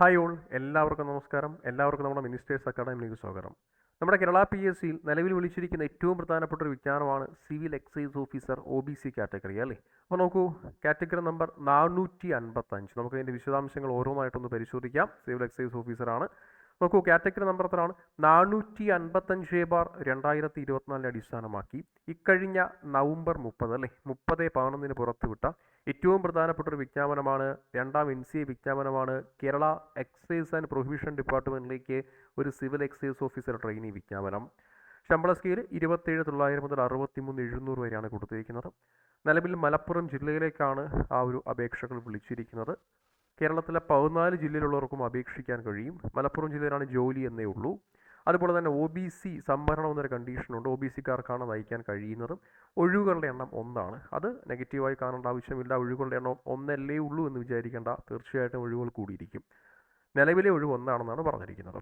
Hi all. എല്ലാവർക്കും നമസ്കാരം. എല്ലാവർക്കും നമ്മുടെ മിനിസ്റ്റേഴ്സ് അക്കാഡമിയിലേക്ക് സ്വാഗതം. നമ്മുടെ കേരള പി എസ് സിയിൽ നിലവിൽ വിളിച്ചിരിക്കുന്ന ഏറ്റവും പ്രധാനപ്പെട്ട ഒരു വിജ്ഞാനമാണ് civil excise officer O B C category അല്ലേ? അപ്പോൾ നോക്കൂ കാറ്റഗറി നമ്പർ നാനൂറ്റി അൻപത്തഞ്ച്. നമുക്ക് അതിന്റെ വിശദാംശങ്ങൾ ഓരോന്നായിട്ടൊന്ന് പരിശോധിക്കാം. സിവിൽ എക്സൈസ് ഓഫീസറാണ്. നോക്കൂ കാറ്റഗറി നമ്പർ എത്രയാണ്? നാനൂറ്റി അൻപത്തഞ്ച് ബാർ രണ്ടായിരത്തി ഇരുപത്തിനാലിനെ അടിസ്ഥാനമാക്കി ഇക്കഴിഞ്ഞ നവംബർ മുപ്പത് അല്ലേ? മുപ്പത് പതിനൊന്നിന് പുറത്തുവിട്ട ഏറ്റവും പ്രധാനപ്പെട്ട ഒരു വിജ്ഞാപനമാണ് രണ്ടാം എൻ സി എ വിജ്ഞാപനമാണ്. കേരള എക്സൈസ് ആൻഡ് പ്രൊഹിബിഷൻ ഡിപ്പാർട്ട്മെന്റിലേക്ക് ഒരു സിവിൽ എക്സൈസ് ഓഫീസർ ട്രെയിനി വിജ്ഞാപനം. ശമ്പള സ്കെയിൽ ഇരുപത്തേഴ് തൊള്ളായിരം മുതൽ അറുപത്തിമൂന്ന് എഴുന്നൂറ് വരെയാണ് കൊടുത്തിരിക്കുന്നത്. നിലവിൽ മലപ്പുറം ജില്ലയിലേക്കാണ് ആ ഒരു അപേക്ഷകൾ വിളിച്ചിരിക്കുന്നത്. കേരളത്തിലെ പതിനാല് ജില്ലയിലുള്ളവർക്കും അപേക്ഷിക്കാൻ കഴിയും. മലപ്പുറം ജില്ലയിലാണ് ജോലി എന്നേ ഉള്ളൂ. അതുപോലെ തന്നെ ഒ ബി സി സംവരണം എന്നൊരു കണ്ടീഷനുണ്ട് ഒ ബി സിക്കാർക്കാണ് നയിക്കാൻ കഴിയുന്നതും. ഒഴിവുകളുടെ എണ്ണം ഒന്നാണ്. അത് നെഗറ്റീവായി കാണേണ്ട ആവശ്യമില്ല. ഒഴിവുകളുടെ എണ്ണം ഒന്നല്ലേ ഉള്ളൂ എന്ന് വിചാരിക്കേണ്ട. തീർച്ചയായിട്ടും ഒഴിവുകൾ കൂടിയിരിക്കും. നിലവിലെ ഒഴിവ് ഒന്നാണെന്നാണ് പറഞ്ഞിരിക്കുന്നത്.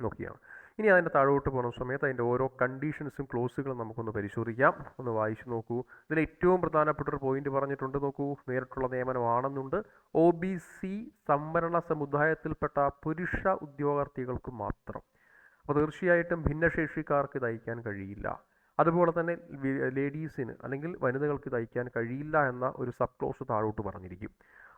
നോക്കിയാണ്. ഇനി അതിന്റെ താഴോട്ട് പോകുന്ന സമയത്ത് അതിന്റെ ഓരോ കണ്ടീഷൻസും ക്ലോസുകളും നമുക്കൊന്ന് പരിശോധിക്കാം. ഒന്ന് വായിച്ചു നോക്കൂ. ഇതിൽ ഏറ്റവും പ്രധാനപ്പെട്ട ഒരു പോയിന്റ് പറഞ്ഞിട്ടുണ്ട് നോക്കൂ. നേരിട്ടുള്ള നിയമനമാണെന്നുണ്ട്. ഒ ബി സി സംവരണ സമുദായത്തിൽപ്പെട്ട പുരുഷ ഉദ്യോഗാർത്ഥികൾക്ക് മാത്രം. അപ്പോൾ തീർച്ചയായിട്ടും ഭിന്നശേഷിക്കാർക്ക് ഇത് അയക്കാൻ കഴിയില്ല. അതുപോലെ തന്നെ ലേഡീസിന് അല്ലെങ്കിൽ വനിതകൾക്ക് ഇത് കഴിയില്ല എന്ന ഒരു സബ് ക്ലോസ് താഴോട്ട് പറഞ്ഞിരിക്കും.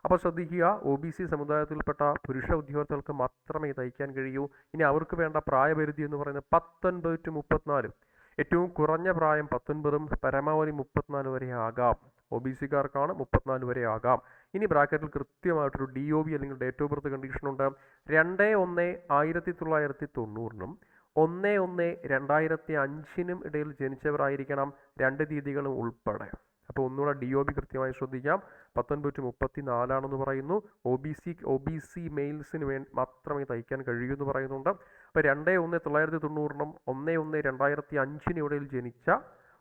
അപ്പോൾ ശ്രദ്ധിക്കുക ഒ ബി സി സമുദായത്തിൽപ്പെട്ട പുരുഷ ഉദ്യോഗസ്ഥർക്ക് മാത്രമേ തയ്ക്കാൻ കഴിയൂ. ഇനി അവർക്ക് വേണ്ട പ്രായപരിധി എന്ന് പറയുന്നത് പത്തൊൻപത് ടു മുപ്പത്തിനാല്. ഏറ്റവും കുറഞ്ഞ പ്രായം പത്തൊൻപതും പരമാവധി മുപ്പത്തിനാല് വരെ ആകാം. ഒ ബി സിക്കാർക്കാണ് മുപ്പത്തിനാല് വരെ ആകാം. ഇനി ബ്രാക്കറ്റിൽ കൃത്യമായിട്ടൊരു ഡി ഒ ബി അല്ലെങ്കിൽ ഡേറ്റ് ഓഫ് ബർത്ത് കണ്ടീഷൻ ഉണ്ട്. രണ്ട് ഒന്ന് ആയിരത്തി തൊള്ളായിരത്തി തൊണ്ണൂറിനും ഒന്ന് ഒന്ന് രണ്ടായിരത്തി അഞ്ചിനും ഇടയിൽ ജനിച്ചവരായിരിക്കണം രണ്ട് തീയതികളും ഉൾപ്പെടെ. അപ്പോൾ ഒന്നുകൂടെ ഡി ഒ ബി കൃത്യമായി ശ്രദ്ധിക്കാം. പത്തൊൻപത് മുപ്പത്തി നാലാണെന്ന് പറയുന്നു. O B C O B C മെയിൽസിന് വേ മാത്രമേ തയ്ക്കാൻ കഴിയൂ എന്ന് പറയുന്നുണ്ട്. അപ്പോൾ രണ്ട് ഒന്ന് തൊള്ളായിരത്തി തൊണ്ണൂറിനും ഒന്ന് ഒന്ന് രണ്ടായിരത്തി അഞ്ചിന് ഇടയിൽ ജനിച്ച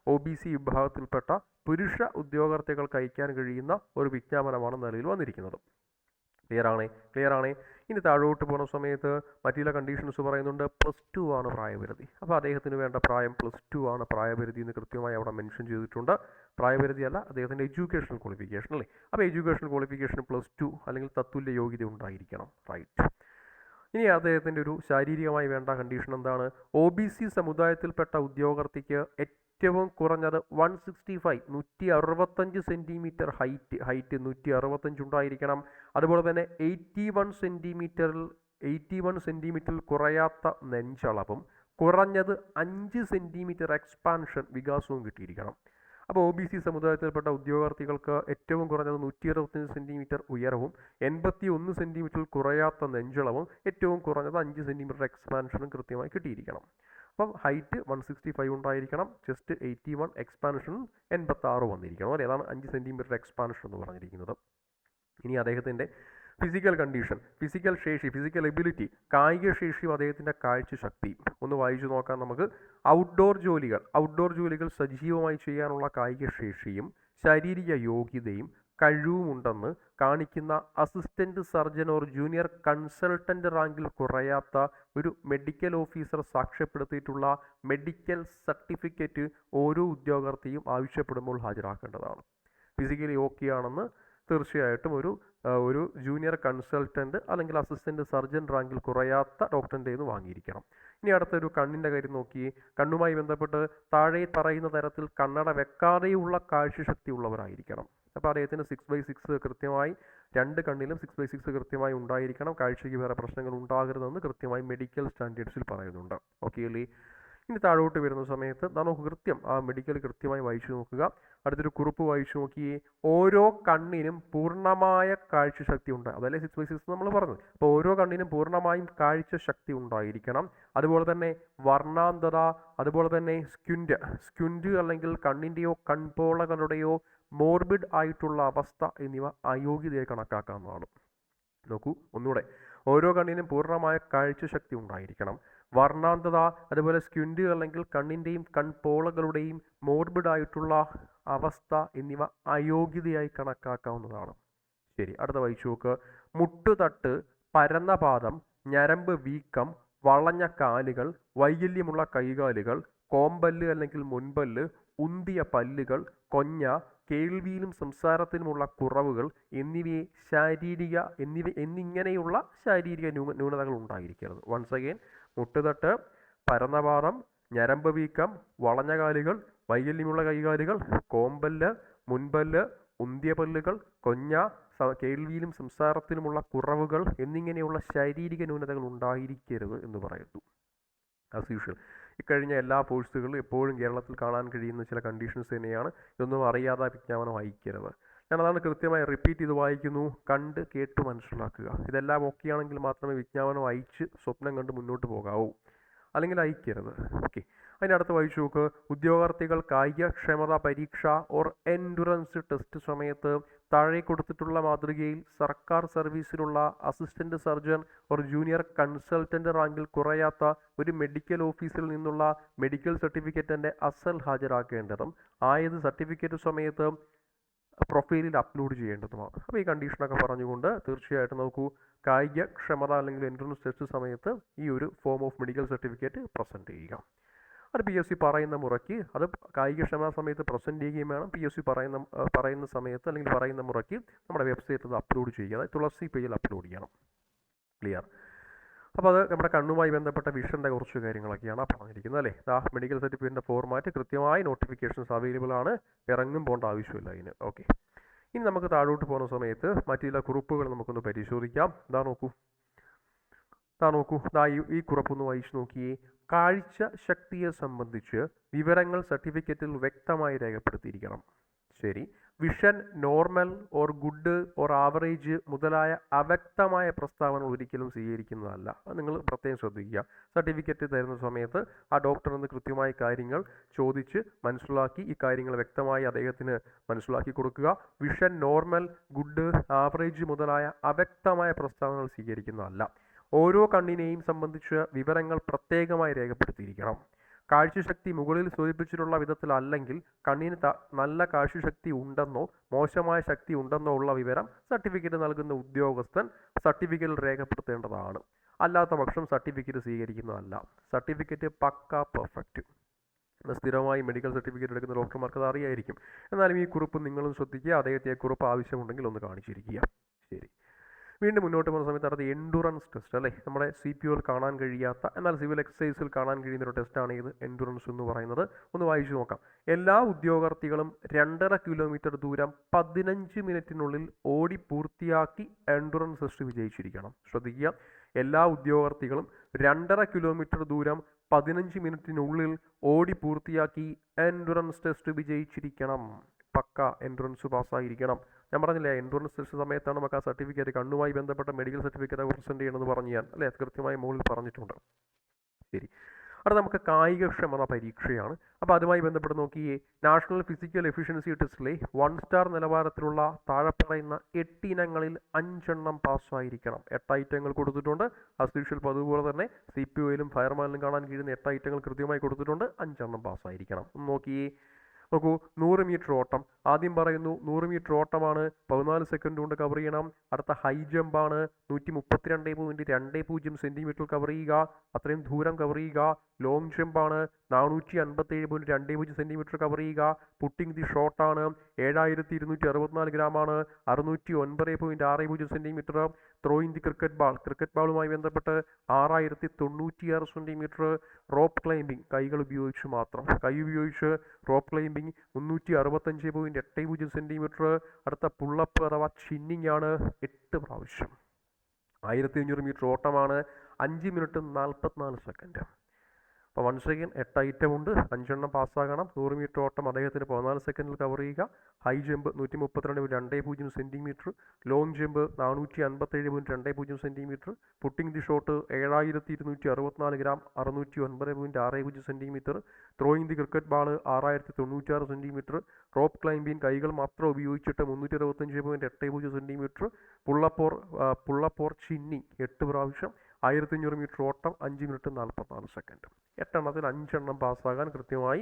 ഒ ബി സി വിഭാഗത്തിൽപ്പെട്ട പുരുഷ ഉദ്യോഗാർത്ഥികൾക്ക് അയക്കാൻ കഴിയുന്ന ഒരു വിജ്ഞാപനമാണ് നിലയിൽ വന്നിരിക്കുന്നത്. ക്ലിയർ ആണേ ക്ലിയർ ആണേ ഇനി താഴോട്ട് പോകുന്ന സമയത്ത് മറ്റു ചില കണ്ടീഷൻസ് പറയുന്നുണ്ട്. പ്ലസ് ടു ആണ് പ്രായപരിധി. അപ്പോൾ അദ്ദേഹത്തിന് വേണ്ട പ്രായം പ്ലസ് ടു ആണ് പ്രായപരിധി എന്ന് കൃത്യമായി അവിടെ മെൻഷൻ ചെയ്തിട്ടുണ്ട്. പ്രായപരിധി അല്ല അദ്ദേഹത്തിന്റെ എഡ്യൂക്കേഷണൽ ക്വാളിഫിക്കേഷൻ അല്ലേ? അപ്പോൾ എഡ്യൂക്കേഷൻ ക്വാളിഫിക്കേഷൻ പ്ലസ് ടു അല്ലെങ്കിൽ തത്തുല്യ യോഗ്യത ഉണ്ടായിരിക്കണം. റൈറ്റ് ഇനി അദ്ദേഹത്തിന്റെ ഒരു ശാരീരികമായി വേണ്ട കണ്ടീഷൻ എന്താണ്? ഒ ബി സി സമുദായത്തിൽപ്പെട്ട ഉദ്യോഗാർത്ഥിക്ക് ഏറ്റവും കുറഞ്ഞത് വൺ സിക്സ്റ്റി ഫൈവ് നൂറ്റി അറുപത്തഞ്ച് സെന്റിമീറ്റർ ഹൈറ്റ് ഹൈറ്റ് നൂറ്റി അറുപത്തഞ്ച് ഉണ്ടായിരിക്കണം. അതുപോലെ തന്നെ എയ്റ്റി വൺ സെന്റിമീറ്ററിൽ എയ്റ്റി വൺ സെന്റിമീറ്ററിൽ കുറയാത്ത നെഞ്ചളവും കുറഞ്ഞത് അഞ്ച് സെന്റിമീറ്റർ എക്സ്പാൻഷൻ വികാസവും കിട്ടിയിരിക്കണം. അപ്പോൾ ഒ ബി സി സമുദായത്തിൽപ്പെട്ട ഉദ്യോഗാർത്ഥികൾക്ക് ഏറ്റവും കുറഞ്ഞത് നൂറ്റി അറുപത്തഞ്ച് സെന്റിമീറ്റർ ഉയരവും എൺപത്തി ഒന്ന് സെന്റിമീറ്ററിൽ കുറയാത്ത നെഞ്ചളവും ഏറ്റവും കുറഞ്ഞത് അഞ്ച് സെന്റിമീറ്റർ എക്സ്പാൻഷനും കൃത്യമായി കിട്ടിയിരിക്കണം. അപ്പം ഹൈറ്റ് വൺ സിക്സ്റ്റി ഫൈവ് ഉണ്ടായിരിക്കണം ചെസ്റ്റ് എയ്റ്റി വൺ എക്സ്പാൻഷൻ എൺപത്താറ് വന്നിരിക്കണം അല്ലേ? അതാണ് അഞ്ച് സെന്റിമീറ്റർ എക്സ്പാൻഷൻ എന്ന് പറഞ്ഞിരിക്കുന്നത്. ഇനി അദ്ദേഹത്തിന്റെ ഫിസിക്കൽ കണ്ടീഷൻ ഫിസിക്കൽ ശേഷി ഫിസിക്കൽ എബിലിറ്റി കായിക ശേഷിയും അദ്ദേഹത്തിന്റെ കാഴ്ചശക്തി ഒന്ന് വായിച്ചു നോക്കാം നമുക്ക്. ഔട്ട്ഡോർ ജോലികൾ ഔട്ട്ഡോർ ജോലികൾ സജീവമായി ചെയ്യാനുള്ള കായിക ശേഷിയും ശാരീരിക യോഗ്യതയും കഴിവുമുണ്ടെന്ന് കാണിക്കുന്ന assistant surgeon or junior consultant റാങ്കിൽ കുറയാത്ത ഒരു മെഡിക്കൽ ഓഫീസർ സാക്ഷ്യപ്പെടുത്തിയിട്ടുള്ള മെഡിക്കൽ സർട്ടിഫിക്കറ്റ് ഓരോ ഉദ്യോഗാർത്ഥിയും ആവശ്യപ്പെടുമ്പോൾ ഹാജരാക്കേണ്ടതാണ്. ഫിസിക്കലി ഓക്കെ ആണെന്ന് തീർച്ചയായിട്ടും ഒരു ഒരു ജൂനിയർ കൺസൾട്ടന്റ് അല്ലെങ്കിൽ അസിസ്റ്റന്റ് സർജൻ റാങ്കിൽ കുറയാത്ത ഡോക്ടറിന്റെ നിന്ന് വാങ്ങിയിരിക്കണം. ഇനി അടുത്തൊരു കണ്ണിന്റെ കാര്യം നോക്കി. കണ്ണുമായി ബന്ധപ്പെട്ട് താഴെ പറയുന്ന തരത്തിൽ കണ്ണട വെക്കാതെയുള്ള കാഴ്ചശക്തി ഉള്ളവരായിരിക്കണം. അപ്പോൾ അദ്ദേഹത്തിന് സിക്സ് ബൈ സിക്സ് കൃത്യമായി രണ്ട് കണ്ണിലും സിക്സ് ബൈ സിക്സ് കൃത്യമായി ഉണ്ടായിരിക്കണം. കാഴ്ചയ്ക്ക് വേറെ പ്രശ്നങ്ങൾ ഉണ്ടാകരുതെന്ന് കൃത്യമായി മെഡിക്കൽ സ്റ്റാൻഡേർഡ്സിൽ പറയുന്നുണ്ട്. ഓക്കെ ഇനി താഴോട്ട് വരുന്ന സമയത്ത് നമുക്ക് കൃത്യം ആ മെഡിക്കൽ കൃത്യമായി വായിച്ചു നോക്കുക. അടുത്തൊരു കുറിപ്പ് വായിച്ചു നോക്കി. ഓരോ കണ്ണിനും പൂർണമായ കാഴ്ചശക്തി ഉണ്ട്. അതല്ലേ സിക്സ് ബൈ സിക്സ് നമ്മൾ പറഞ്ഞത്. അപ്പോൾ ഓരോ കണ്ണിനും പൂർണമായും കാഴ്ചശക്തി ഉണ്ടായിരിക്കണം. അതുപോലെ തന്നെ വർണാന്തത അതുപോലെ തന്നെ സ്ക്യുൻഡ് സ്ക്യുൻഡ് അല്ലെങ്കിൽ കണ്ണിന്റെയോ കൺപോളകളുടെയോ മോർബിഡ് ആയിട്ടുള്ള അവസ്ഥ എന്നിവ അയോഗ്യതയെ കണക്കാക്കാവുന്നതാണ്. നോക്കൂ ഒന്നുകൂടെ. ഓരോ കണ്ണിനും പൂർണമായ കാഴ്ചശക്തി ഉണ്ടായിരിക്കണം. വർണാന്തത അതുപോലെ സ്ക്യുൻഡ് അല്ലെങ്കിൽ കണ്ണിന്റെയും കൺപോളകളുടെയും മോർബിഡ് ആയിട്ടുള്ള അവസ്ഥ എന്നിവ അയോഗ്യതയായി കണക്കാക്കാവുന്നതാണ്. ശരി അടുത്ത വായിച്ചു നോക്ക്. മുട്ടുതട്ട് പരന്ന പാദം ഞരമ്പ് വീക്കം വളഞ്ഞ കാലുകൾ വൈകല്യമുള്ള കൈകാലുകൾ കോമ്പല്ല് അല്ലെങ്കിൽ മുൻപല്ല് ഉന്തിയ പല്ലുകൾ കൊഞ്ഞ കേൾവിയിലും സംസാരത്തിലുമുള്ള കുറവുകൾ എന്നിവയെ ശാരീരിക എന്നിവ എന്നിങ്ങനെയുള്ള ശാരീരിക ന്യൂന ന്യൂനതകൾ ഉണ്ടായിരിക്കരുത്. വൺസ് അഗെയിൻ മുട്ടുതട്ട് പരന്നപാദം ഞരമ്പ് വീക്കം വളഞ്ഞ കാലുകൾ വൈകല്യമുള്ള കൈകാലുകൾ കോമ്പല്ല് മുൻപല്ല് ഉന്തിയ പല്ലുകൾ കൊഞ്ഞ കേൾവിയിലും സംസാരത്തിലുമുള്ള കുറവുകൾ എന്നിങ്ങനെയുള്ള ശാരീരിക ന്യൂനതകൾ ഉണ്ടായിരിക്കരുത് എന്ന് പറയുന്നു. ആസ് യൂഷ്വൽ ഇക്കഴിഞ്ഞ എല്ലാ ഫോഴ്സുകളും എപ്പോഴും കേരളത്തിൽ കാണാൻ കഴിയുന്ന ചില കണ്ടീഷൻസ് തന്നെയാണ്. ഇതൊന്നും അറിയാതെ വിജ്ഞാപനം വായിക്കരുത്. ഞാൻ അതാണ് കൃത്യമായി റിപ്പീറ്റ് ചെയ്ത് വായിക്കുന്നു. കണ്ട് കേട്ടു മനസ്സിലാക്കുക. ഇതെല്ലാം ഓക്കെയാണെങ്കിൽ മാത്രമേ വിജ്ഞാപനം അയച്ച് സ്വപ്നം കണ്ട് മുന്നോട്ട് പോകാവൂ. അല്ലെങ്കിൽ അയക്കരുത്. ഓക്കെ അതിന്റെ അടുത്ത് വായിച്ചു നോക്ക്. ഉദ്യോഗാർത്ഥികൾ കായികക്ഷമത പരീക്ഷ ഓർ എൻഡുറൻസ് ടെസ്റ്റ് സമയത്ത് താഴെ കൊടുത്തിട്ടുള്ള മാതൃകയിൽ സർക്കാർ സർവീസിലുള്ള assistant surgeon or junior consultant റാങ്കിൽ കുറയാത്ത ഒരു മെഡിക്കൽ ഓഫീസിൽ നിന്നുള്ള മെഡിക്കൽ സർട്ടിഫിക്കറ്റിന്റെ അസൽ ഹാജരാക്കേണ്ടതും ആയത് സർട്ടിഫിക്കറ്റ് സമയത്ത് പ്രൊഫൈലിൽ അപ്ലോഡ് ചെയ്യേണ്ടതുമാണ് അപ്പോൾ ഈ കണ്ടീഷനൊക്കെ പറഞ്ഞുകൊണ്ട് തീർച്ചയായിട്ടും നോക്കൂ കായികക്ഷമത അല്ലെങ്കിൽ എൻട്രൻസ് ടെസ്റ്റ് സമയത്ത് ഈ ഒരു form of medical certificate present ചെയ്യുക. അത് പി എസ് സി പറയുന്ന മുറയ്ക്ക് അത് കായികക്ഷമത സമയത്ത് പ്രസന്റ് ചെയ്യുകയും വേണം. പി എസ് സി പറയുന്ന പറയുന്ന സമയത്ത് അല്ലെങ്കിൽ പറയുന്ന മുറയ്ക്ക് നമ്മുടെ വെബ്സൈറ്റിൽ അത് അപ്ലോഡ് ചെയ്യുക. അതായത് തുളസി പേജിൽ അപ്ലോഡ് ചെയ്യണം. ക്ലിയർ അപ്പോൾ അത് നമ്മുടെ കണ്ണുമായി ബന്ധപ്പെട്ട വിഷന്റെ കുറച്ച് കാര്യങ്ങളൊക്കെയാണ് പറഞ്ഞിരിക്കുന്നത് അല്ലേ? ആ മെഡിക്കൽ സർട്ടിഫിക്കറ്റിന്റെ ഫോർമാറ്റ് കൃത്യമായി നോട്ടിഫിക്കേഷൻസ് അവൈലബിൾ ആണ്. ഇറങ്ങും പോകേണ്ട ആവശ്യമില്ല അതിന്. ഓക്കെ ഇനി നമുക്ക് താഴോട്ട് പോകുന്ന സമയത്ത് മറ്റു ചില കുറിപ്പുകൾ നമുക്കൊന്ന് പരിശോധിക്കാം. ഇതാ നോക്കൂ. ഇതാ നോക്കൂ. ദാ ഈ ഈ കുറിപ്പൊന്ന് വായിച്ചു നോക്കിയേ. കാഴ്ച ശക്തിയെ സംബന്ധിച്ച് വിവരങ്ങൾ സർട്ടിഫിക്കറ്റിൽ വ്യക്തമായി രേഖപ്പെടുത്തിയിരിക്കണം. ശരി. Vision normal or good or average മുതലായ അവ്യക്തമായ പ്രസ്താവനകൾ ഒരിക്കലും സ്വീകരിക്കുന്നതല്ല. അത് നിങ്ങൾ പ്രത്യേകം ശ്രദ്ധിക്കുക. സർട്ടിഫിക്കറ്റ് തരുന്ന സമയത്ത് ആ ഡോക്ടർ എന്ന് കൃത്യമായി കാര്യങ്ങൾ ചോദിച്ച് മനസ്സിലാക്കി ഈ കാര്യങ്ങൾ വ്യക്തമായി അദ്ദേഹത്തിന് മനസ്സിലാക്കി കൊടുക്കുക. വിഷൻ നോർമൽ ഗുഡ് ആവറേജ് മുതലായ അവ്യക്തമായ പ്രസ്താവനകൾ സ്വീകരിക്കുന്നതല്ല. ഓരോ കണ്ണിനെയും സംബന്ധിച്ച വിവരങ്ങൾ പ്രത്യേകമായി രേഖപ്പെടുത്തിയിരിക്കണം. കാഴ്ചശക്തി മുകളിൽ സൂചിപ്പിച്ചിട്ടുള്ള വിധത്തിലല്ലെങ്കിൽ കണ്ണിന് നല്ല കാഴ്ചശക്തി ഉണ്ടെന്നോ മോശമായ ശക്തി ഉണ്ടെന്നോ ഉള്ള വിവരം സർട്ടിഫിക്കറ്റ് നൽകുന്ന ഉദ്യോഗസ്ഥൻ സർട്ടിഫിക്കറ്റിൽ രേഖപ്പെടുത്തേണ്ടതാണ്. അല്ലാത്ത പക്ഷം സർട്ടിഫിക്കറ്റ് സ്വീകരിക്കുന്നതല്ല. സർട്ടിഫിക്കറ്റ് പക്ക പെർഫെക്റ്റ്. സ്ഥിരമായി മെഡിക്കൽ സർട്ടിഫിക്കറ്റ് എടുക്കുന്ന ഡോക്ടർമാർക്ക് അത് അറിയായിരിക്കും. എന്നാലും ഈ കുറിപ്പ് നിങ്ങളും ശ്രദ്ധിക്കുക അദ്ദേഹത്തെ കുറിപ്പ് ആവശ്യമുണ്ടെങ്കിൽ ഒന്ന് കാണിച്ചിരിക്കുക. ശരി. വീണ്ടും മുന്നോട്ട് പോകുന്ന സമയത്ത് നടത്തിയ എൻഡുറൻസ് ടെസ്റ്റ് അല്ലേ? നമ്മുടെ സി പി ഒയിൽ കാണാൻ കഴിയാത്ത എന്നാൽ സിവിൽ എക്സസൈസിൽ കാണാൻ കഴിയുന്ന ഒരു ടെസ്റ്റാണ് ഇത് എൻഡുറൻസ് എന്ന് പറയുന്നത്. ഒന്ന് വായിച്ചു നോക്കാം. എല്ലാ ഉദ്യോഗാർത്ഥികളും രണ്ടര കിലോമീറ്റർ ദൂരം പതിനഞ്ച് മിനിറ്റിനുള്ളിൽ ഓടി പൂർത്തിയാക്കി എൻഡുറൻസ് ടെസ്റ്റ് വിജയിച്ചിരിക്കണം. ശ്രദ്ധിക്കുക. എല്ലാ ഉദ്യോഗാർത്ഥികളും രണ്ടര കിലോമീറ്റർ ദൂരം പതിനഞ്ച് മിനിറ്റിനുള്ളിൽ ഓടി പൂർത്തിയാക്കി എൻഡുറൻസ് ടെസ്റ്റ് വിജയിച്ചിരിക്കണം. പക്ക എൻട്രൻസ് പാസ്സായിരിക്കണം ഞാൻ പറഞ്ഞില്ലേ എൻഡുറൻസ് ടെസ്റ്റ് സമയത്താണ് നമുക്ക് ആ സർട്ടിഫിക്കറ്റ് കണ്ണുമായി ബന്ധപ്പെട്ട മെഡിക്കൽ സർട്ടിഫിക്കറ്റ് പ്രസന്റ് ചെയ്യണമെന്ന് പറഞ്ഞു ഞാൻ അല്ലേ? കൃത്യമായി മുകളിൽ പറഞ്ഞിട്ടുണ്ട്. ശരി. അവിടെ നമുക്ക് കായികക്ഷമത പരീക്ഷയാണ്. അപ്പോൾ അതുമായി ബന്ധപ്പെട്ട് നോക്കിയേ നാഷണൽ ഫിസിക്കൽ എഫിഷ്യൻസി ടെസ്റ്റിലെ വൺ സ്റ്റാർ നിലവാരത്തിലുള്ള താഴെ പറയുന്ന എട്ടിനങ്ങളിൽ അഞ്ചെണ്ണം പാസ്സായിരിക്കണം. എട്ട് ഐറ്റങ്ങൾ കൊടുത്തിട്ടുണ്ട്. usual പതിവുപോലെ തന്നെ സി പി ഒയിലും ഫയർമാനിലും കാണാൻ കഴിയുന്ന എട്ട് ഐറ്റങ്ങൾ കൃത്യമായി കൊടുത്തിട്ടുണ്ട്. അഞ്ചെണ്ണം പാസ്സായിരിക്കണം. നോക്കിയേ നോക്കൂ നൂറ് മീറ്റർ ഓട്ടം. ആദ്യം പറയുന്നു നൂറ് മീറ്റർ ഓട്ടമാണ്. പതിനാല് സെക്കൻഡ് കൊണ്ട് കവർ ചെയ്യണം. അടുത്ത ഹൈ ജമ്പാണ് നൂറ്റി മുപ്പത്തിരണ്ട് പോയിന്റ് രണ്ട് പൂജ്യം സെന്റിമീറ്റർ കവർ ചെയ്യുക. അത്രയും ദൂരം കവർ ചെയ്യുക. ലോങ് ജമ്പാണ് നാനൂറ്റി അൻപത്തേഴ് പോയിന്റ് രണ്ട് പൂജ്യം സെന്റിമീറ്റർ കവർ ചെയ്യുക. പുട്ടിംഗ് ദി ഷോട്ട് ആണ്. ഏഴായിരത്തി ഇരുന്നൂറ്റി അറുപത്തിനാല് ഗ്രാം ആണ്. അറുന്നൂറ്റി ഒൻപത് പോയിന്റ് ആറ് പൂജ്യം centimetre in the cricket ball cricket ബാളുമായി ബന്ധപ്പെട്ട് ആറായിരത്തി തൊണ്ണൂറ്റിയാറ് സെന്റിമീറ്റർ റോപ്പ് ക്ലൈംബിംഗ് കൈകൾ ഉപയോഗിച്ച് മാത്രം. കൈ ഉപയോഗിച്ച് റോപ്പ് ക്ലൈംബിംഗ് മുന്നൂറ്റി അറുപത്തഞ്ച് പോയിന്റ് എട്ട് പൂജ്യം സെന്റിമീറ്റർ അടുത്ത പുള്ളപ്പ് അഥവാ ചിന്നിങ് ആണ് എട്ട് പ്രാവശ്യം. ആയിരത്തി അഞ്ഞൂറ് മീറ്റർ ഓട്ടമാണ് അഞ്ച് മിനിറ്റ് നാൽപ്പത്തിനാല് സെക്കൻഡ് അപ്പോൾ വൺ സെക്കൻഡ് എട്ട് ഐറ്റം ഉണ്ട്. അഞ്ചെണ്ണം പാസ്സാകണം നൂറ് മീറ്റർ ഓട്ടം അദ്ദേഹത്തിന് പതിനാല് സെക്കൻഡിൽ കവർ ചെയ്യുക. ഹൈ ജമ്പ് നൂറ്റി മുപ്പത്തിരണ്ട് പോയിന്റ് രണ്ടേ പൂജ്യം സെന്റിമീറ്റർ ലോങ് ജമ്പ് നാനൂറ്റി അൻപത്തേഴ് പോയിന്റ് രണ്ടേ പൂജ്യം സെന്റിമീറ്റർ പുട്ടിംഗ് ദി ഷോട്ട് ഏഴായിരത്തി ഇരുന്നൂറ്റി അറുപത്തിനാല് ഗ്രാം അറുന്നൂറ്റി ഒൻപത് പോയിന്റ് ആറ് പൂജ്യം centimetre throwing the cricket ball ആറായിരത്തി തൊണ്ണൂറ്റാറ് സെന്റിമീറ്റർ റോപ്പ് ക്ലൈംബിംഗ് കൈകൾ മാത്രം ഉപയോഗിച്ചിട്ട് മുന്നൂറ്റി അറുപത്തഞ്ച് പോയിന്റ് എട്ട് പൂജ്യം സെന്റിമീറ്റർ പുള്ളപ്പോർ പുള്ളപ്പോർ ചിന്നി എട്ട് പ്രാവശ്യം. ആയിരത്തി അഞ്ഞൂറ് മീറ്റർ ഓട്ടം അഞ്ച് മിനിറ്റ് നാൽപ്പത്തിനാല് സെക്കൻഡ്. എട്ടെണ്ണത്തിൽ അഞ്ചെണ്ണം പാസ്സാകാൻ കൃത്യമായി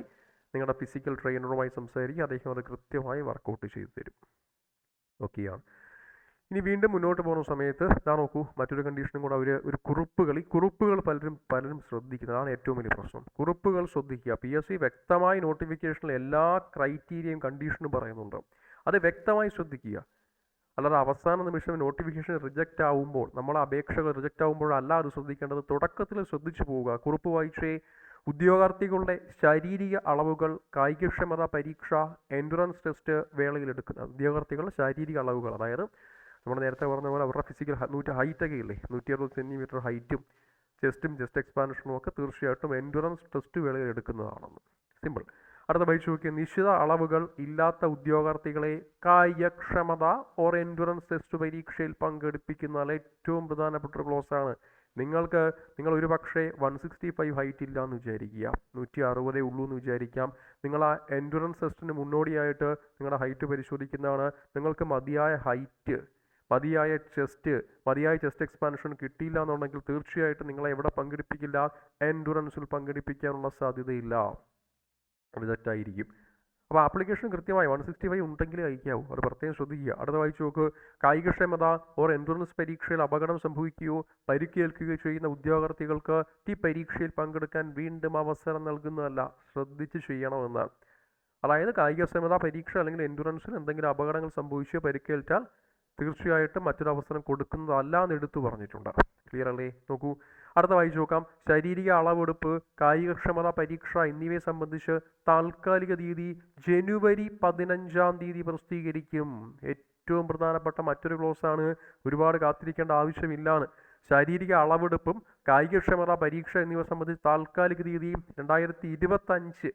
നിങ്ങളുടെ ഫിസിക്കൽ ട്രെയിനറുമായി സംസാരിക്കുക. അദ്ദേഹം അത് കൃത്യമായി വർക്കൗട്ട് ചെയ്തു തരും ഓക്കെയാണ് ഇനി വീണ്ടും മുന്നോട്ട് പോകുന്ന സമയത്ത് ഇതാ നോക്കൂ മറ്റൊരു കണ്ടീഷനും കൂടെ അവർ ഒരു കുറിപ്പുകൾ ഈ കുറിപ്പുകൾ പലരും പലരും ശ്രദ്ധിക്കുന്നതാണ് ഏറ്റവും വലിയ പ്രശ്നം. കുറിപ്പുകൾ ശ്രദ്ധിക്കുക. പി എസ് സി വ്യക്തമായി നോട്ടിഫിക്കേഷനിൽ എല്ലാ ക്രൈറ്റീരിയയും കണ്ടീഷനും പറയുന്നുണ്ട്. അത് വ്യക്തമായി ശ്രദ്ധിക്കുക. അല്ലാതെ അവസാന നിമിഷം നോട്ടിഫിക്കേഷൻ റിജക്റ്റ് ആവുമ്പോൾ നമ്മളെ അപേക്ഷകൾ റിജക്റ്റ് ആവുമ്പോഴല്ല അത് ശ്രദ്ധിക്കേണ്ടത് തുടക്കത്തിൽ ശ്രദ്ധിച്ചു പോവുക. കുറിപ്പ് വായിച്ചേ. ഉദ്യോഗാർത്ഥികളുടെ ശാരീരിക അളവുകൾ കായികക്ഷമത പരീക്ഷ എൻഡുറൻസ് ടെസ്റ്റ് വേളയിൽ എടുക്കുന്ന ഉദ്യോഗാർത്ഥികളുടെ ശാരീരിക അളവുകൾ. അതായത് നമ്മൾ നേരത്തെ പറഞ്ഞ പോലെ അവരുടെ ഫിസിക്കൽ നൂറ്റി ഹൈറ്റൊക്കെ ഇല്ലേ? നൂറ്റി അറുപത് സെന്റിമീറ്റർ ഹൈറ്റും ചെസ്റ്റും ചെസ്റ്റ് എക്സ്പാൻഷനും ഒക്കെ തീർച്ചയായിട്ടും എൻഡുറൻസ് ടെസ്റ്റ് വേളയിൽ എടുക്കുന്നതാണെന്ന്. സിമ്പിൾ അടുത്ത പരീക്ഷ നോക്കിയ. നിശ്ചിത അളവുകൾ ഇല്ലാത്ത ഉദ്യോഗാർത്ഥികളെ കായികക്ഷമത ഓർ എൻഡുറൻസ് ടെസ്റ്റ് പരീക്ഷയിൽ പങ്കെടുപ്പിക്കുന്ന ഏറ്റവും പ്രധാനപ്പെട്ട ഒരു ക്ലോസ് ആണ്. നിങ്ങൾക്ക് നിങ്ങൾ ഒരു പക്ഷേ വൺ സിക്സ്റ്റി ഫൈവ് ഹൈറ്റ് ഇല്ല എന്ന് വിചാരിക്കുക. നൂറ്റി അറുപതേ ഉള്ളൂ എന്ന് വിചാരിക്കാം. നിങ്ങൾ ആ എൻഡുറൻസ് ടെസ്റ്റിന് മുന്നോടിയായിട്ട് നിങ്ങളുടെ ഹൈറ്റ് പരിശോധിക്കുന്നതാണ്. നിങ്ങൾക്ക് മതിയായ ഹൈറ്റ് മതിയായ ചെസ്റ്റ് മതിയായ ചെസ്റ്റ് എക്സ്പാൻഷൻ കിട്ടിയില്ല എന്നുണ്ടെങ്കിൽ തീർച്ചയായിട്ടും നിങ്ങളെ എവിടെ പങ്കെടുപ്പിക്കില്ല? എൻഡുറൻസിൽ പങ്കെടുപ്പിക്കാനുള്ള സാധ്യതയില്ല. റിജക്റ്റ് ആയിരിക്കും അപ്പോൾ ആപ്ലിക്കേഷൻ കൃത്യമായി വൺ സിക്സ്റ്റി ഫൈവ് ഉണ്ടെങ്കിലേ അയക്കാവൂ. അത് പ്രത്യേകം ശ്രദ്ധിക്കുക. അടുത്ത വായിച്ചു നോക്ക്. കായികക്ഷമത ഓർ എൻട്രൻസ് പരീക്ഷയിൽ അപകടം സംഭവിക്കുകയോ പരിക്കേൽക്കുകയോ ചെയ്യുന്ന ഉദ്യോഗാർത്ഥികൾക്ക് ഈ പരീക്ഷയിൽ പങ്കെടുക്കാൻ വീണ്ടും അവസരം നൽകുന്നതല്ല. ശ്രദ്ധിച്ച് ചെയ്യണമെന്ന് അതായത് കായികക്ഷമത പരീക്ഷ അല്ലെങ്കിൽ എൻഡുറൻസിൽ എന്തെങ്കിലും അപകടങ്ങൾ സംഭവിച്ചോ പരിക്കേൽറ്റാൽ തീർച്ചയായിട്ടും മറ്റൊരു അവസരം കൊടുക്കുന്നതല്ല എന്ന് എടുത്തു പറഞ്ഞിട്ടുണ്ട്. ക്ലിയർ അല്ലേ? നോക്കൂ. അടുത്ത വായിച്ചു നോക്കാം ശാരീരിക അളവെടുപ്പ് കായികക്ഷമത പരീക്ഷ എന്നിവയെ സംബന്ധിച്ച് താൽക്കാലിക തീയതി ജനുവരി പതിനഞ്ചാം തീയതി പ്രസിദ്ധീകരിക്കും. ഏറ്റവും പ്രധാനപ്പെട്ട മറ്റൊരു ക്ലോസ് ആണ് ഒരുപാട് കാത്തിരിക്കേണ്ട ആവശ്യമില്ലാണ് ശാരീരിക അളവെടുപ്പും കായികക്ഷമത പരീക്ഷ എന്നിവ സംബന്ധിച്ച് താൽക്കാലിക തീയതി രണ്ടായിരത്തി ഇരുപത്തഞ്ച്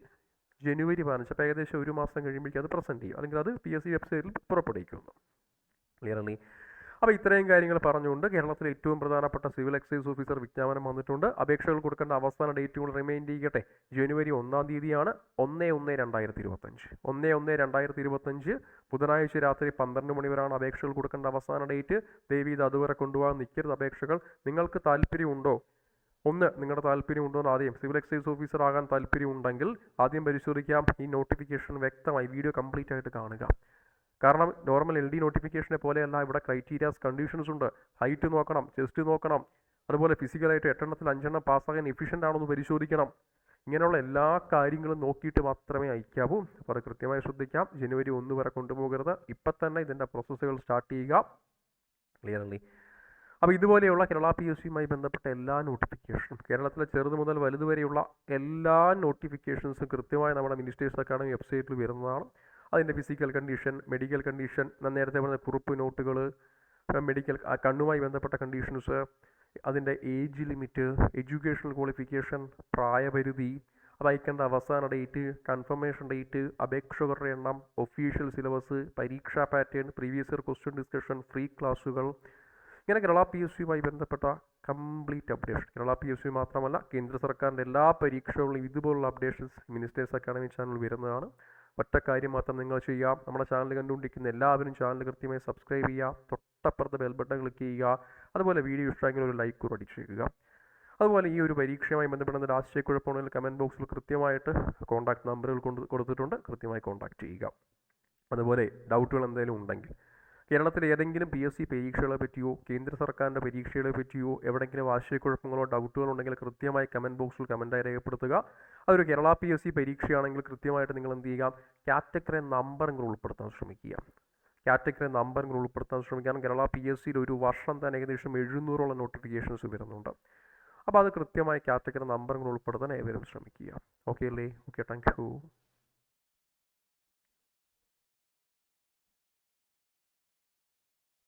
ജനുവരി പതിനഞ്ച്. അപ്പോൾ ഏകദേശം ഒരു മാസം കഴിയുമ്പോഴേക്കും അത് പ്രസന്റ് ചെയ്യും. അല്ലെങ്കിൽ അത് പി എസ് സി വെബ്സൈറ്റിൽ പുറപ്പെടുവിക്കുന്നു ക്ലിയർലി അപ്പോൾ ഇത്രയും കാര്യങ്ങൾ പറഞ്ഞുകൊണ്ട് കേരളത്തിലെ ഏറ്റവും പ്രധാനപ്പെട്ട സിവിൽ എക്സൈസ് ഓഫീസർ വിജ്ഞാപനം വന്നിട്ടുണ്ട്. അപേക്ഷകൾ കൊടുക്കേണ്ട അവസാന ഡേറ്റുകൾ റിമൈൻഡ് ചെയ്യട്ടെ. ജനുവരി ഒന്നാം തീയതിയാണ് ഒന്ന് ഒന്ന് രണ്ടായിരത്തി ഇരുപത്തഞ്ച്. ഒന്ന് ഒന്ന് രണ്ടായിരത്തി ഇരുപത്തഞ്ച് ബുധനാഴ്ച രാത്രി പന്ത്രണ്ട് മണി വരെയാണ് അപേക്ഷകൾ കൊടുക്കേണ്ട അവസാന ഡേറ്റ് ദേവി ഇത് അതുവരെ കൊണ്ടുപോകാൻ നിൽക്കരുത് അപേക്ഷകൾ. നിങ്ങൾക്ക് താല്പര്യമുണ്ടോ? ഒന്ന് നിങ്ങളുടെ താല്പര്യമുണ്ടോ എന്ന് ആദ്യം. സിവിൽ എക്സൈസ് ഓഫീസർ ആകാൻ താല്പര്യമുണ്ടെങ്കിൽ ആദ്യം പരിശോധിക്കാം. ഈ നോട്ടിഫിക്കേഷൻ വ്യക്തമായി വീഡിയോ കംപ്ലീറ്റ് ആയിട്ട് കാണുക. കാരണം നോർമൽ എൽ ഡി നോട്ടിഫിക്കേഷനെ പോലെയല്ല ഇവിടെ ക്രൈറ്റീരിയാസ് കണ്ടീഷൻസ് ഉണ്ട്. ഹൈറ്റ് നോക്കണം ചെസ്റ്റ് നോക്കണം. അതുപോലെ ഫിസിക്കലായിട്ട് എട്ടെണ്ണത്തിൽ അഞ്ചെണ്ണം പാസ്സാകാൻ എഫിഷ്യന്റ് ആണോ എന്ന് പരിശോധിക്കണം. ഇങ്ങനെയുള്ള എല്ലാ കാര്യങ്ങളും നോക്കിയിട്ട് മാത്രമേ അയക്കാവൂ. അപ്പോൾ അത് കൃത്യമായി ശ്രദ്ധിക്കാം. ജനുവരി ഒന്ന് വരെ കൊണ്ടുപോകരുത്. ഇപ്പം തന്നെ ഇതിന്റെ പ്രോസസ്സുകൾ സ്റ്റാർട്ട് ചെയ്യുക. ക്ലിയർലി അപ്പോൾ ഇതുപോലെയുള്ള കേരള പി എസ് സിയുമായി ബന്ധപ്പെട്ട എല്ലാ നോട്ടിഫിക്കേഷനും കേരളത്തിലെ ചെറുത് മുതൽ വലുതുവരെയുള്ള എല്ലാ നോട്ടിഫിക്കേഷൻസും കൃത്യമായി നമ്മുടെ മിനിസ്റ്റേഴ്സ് അക്കാഡമി വെബ്സൈറ്റിൽ വരുന്നതാണ്. അതിന്റെ ഫിസിക്കൽ കണ്ടീഷൻ മെഡിക്കൽ കണ്ടീഷൻ ഞാൻ നേരത്തെ പറഞ്ഞ കുറിപ്പ് നോട്ടുകൾ മെഡിക്കൽ കണ്ണുമായി ബന്ധപ്പെട്ട കണ്ടീഷൻസ് അതിന്റെ ഏജ് ലിമിറ്റ് എഡ്യൂക്കേഷണൽ ക്വാളിഫിക്കേഷൻ പ്രായപരിധി അത് അയക്കേണ്ട അവസാന ഡേറ്റ് കൺഫർമേഷൻ ഡേറ്റ് അപേക്ഷകരുടെ എണ്ണം ഒഫീഷ്യൽ സിലബസ് പരീക്ഷാ pattern previous year question discussion free ക്ലാസ്സുകൾ ഇങ്ങനെ കേരള പി എസ് സിയുമായി ബന്ധപ്പെട്ട complete updation Kerala P S C മാത്രമല്ല കേന്ദ്ര സർക്കാരിന്റെ എല്ലാ പരീക്ഷകളിലും ഇതുപോലുള്ള അപ്ഡേഷൻസ് മിനിസ്റ്റേഴ്സ് അക്കാഡമി ചാനൽ വരുന്നതാണ്. ഒറ്റ കാര്യം മാത്രം നിങ്ങൾ ചെയ്യാം നമ്മുടെ ചാനൽ കണ്ടുകൊണ്ടിരിക്കുന്ന എല്ലാവരും ചാനൽ കൃത്യമായി സബ്സ്ക്രൈബ് ചെയ്യുക. തൊട്ടപ്പുറത്ത് ബെൽ ബട്ടൺ ക്ലിക്ക് ചെയ്യുക. അതുപോലെ വീഡിയോ ഇഷ്ടമെങ്കിൽ ഒരു ലൈക്ക് കൂടി അടിച്ചേക്കുക അതുപോലെ ഈ ഒരു പരീക്ഷയുമായി ബന്ധപ്പെടുന്ന രാഷ്ട്രീയക്കുഴപ്പമാണെങ്കിൽ കമന്റ് ബോക്സിൽ കൃത്യമായിട്ട് കോൺടാക്ട് നമ്പറുകൾ കൊണ്ട് കൊടുത്തിട്ടുണ്ട്. കൃത്യമായി കോൺടാക്ട് ചെയ്യുക. അതുപോലെ ഡൗട്ടുകൾ എന്തെങ്കിലും ഉണ്ടെങ്കിൽ കേരളത്തിലെ ഏതെങ്കിലും പി എസ് സി പരീക്ഷകളെ പറ്റിയോ കേന്ദ്ര സർക്കാരിന്റെ പരീക്ഷകളെ പറ്റിയോ എവിടെയെങ്കിലും ആശയക്കുഴപ്പങ്ങളോ ഡൗട്ടുകളോ ഉണ്ടെങ്കിൽ കൃത്യമായി കമന്റ് ബോക്സിൽ കമന്റായി രേഖപ്പെടുത്തുക. അതൊരു കേരള പി എസ് സി പരീക്ഷയാണെങ്കിൽ കൃത്യമായിട്ട് നിങ്ങൾ എന്ത് ചെയ്യുക? കാറ്റഗറി നമ്പറുകൾ ഉൾപ്പെടുത്താൻ ശ്രമിക്കുക. കാറ്റഗറി നമ്പറുകൾ ഉൾപ്പെടുത്താൻ ശ്രമിക്കുക. കേരള പി എസ് സിയിൽ ഒരു വർഷം തന്നെ ഏകദേശം എഴുന്നൂറോളം നോട്ടിഫിക്കേഷൻസ് വരുന്നുണ്ട്. അപ്പോൾ അത് കൃത്യമായി കാറ്റഗറി നമ്പറുകൾ ഉൾപ്പെടുത്താൻ ഏവരും ശ്രമിക്കുക. ഓക്കെ അല്ലേ? Okay thank you